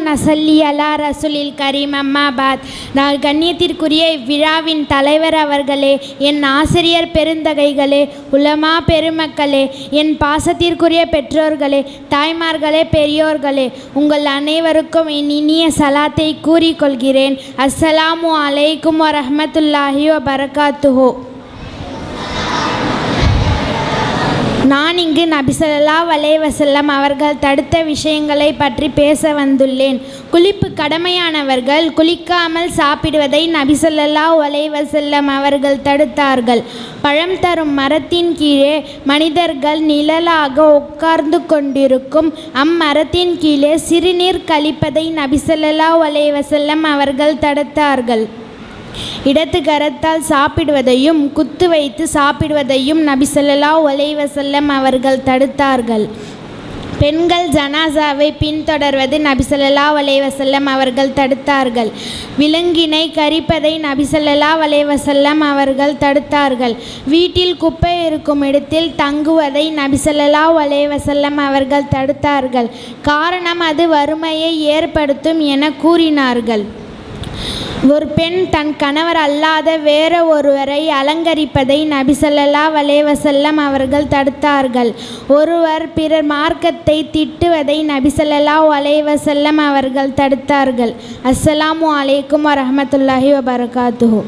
நசல்லி அலா ரசுலில் கரீம் அம்மாபாத். நான் கண்ணியத்திற்குரிய இவ்விழாவின் தலைவர் அவர்களே என் ஆசிரியர் பெருந்தகைகளே உலமா பெருமக்களே என் பாசத்திற்குரிய பெற்றோர்களே தாய்மார்களே பெரியோர்களே உங்கள் அனைவருக்கும் என் இனிய சலாத்தை கூறிக்கொள்கிறேன். அஸ்ஸலாமு அலைக்கும் வரமத்துல்லாஹி வபரகாத்துஹு. நான் இங்கு நபிசல்லா வலைவசல்லம் அவர்கள் தடுத்த விஷயங்களை பற்றி பேச வந்துள்ளேன். குளிப்பு கடமையானவர்கள் குளிக்காமல் சாப்பிடுவதை நபிசல்லா வலைவசல்லம் அவர்கள் தடுத்தார்கள். பழம் தரும் மரத்தின் கீழே மனிதர்கள் நிழலாக உட்கார்ந்து கொண்டிருக்கும் அம்மரத்தின் கீழே சிறுநீர் கழிப்பதை நபிசல்லா வலைவசல்லம் அவர்கள் தடுத்தார்கள். இடத்து கரத்தால் சாப்பிடுவதையும் குத்து வைத்து சாப்பிடுவதையும் நபி ஒலைவசல்லம் அவர்கள் தடுத்தார்கள். பெண்கள் ஜனாசாவை பின்தொடர்வது நபிசல்லா வலைவசல்லம் அவர்கள் தடுத்தார்கள். விலங்கினை கரிப்பதை நபி வலைவசல்லம் அவர்கள் தடுத்தார்கள். வீட்டில் குப்பை இருக்கும் இடத்தில் தங்குவதை நபி வலைவசல்லம் அவர்கள் தடுத்தார்கள். காரணம் அது வறுமையை ஏற்படுத்தும் என கூறினார்கள். ஒரு பெண் தன் கணவர் அல்லாத வேற ஒருவரை அலங்கரிப்பதை நபி வலேவசல்லம் அவர்கள் தடுத்தார்கள். ஒருவர் பிறர் மார்க்கத்தை திட்டுவதை நபி வலேவசல்லம் அவர்கள் தடுத்தார்கள். அஸ்ஸலாமு அலைக்கும் வரமத்துல்லாஹி வபரகாத்துஹு.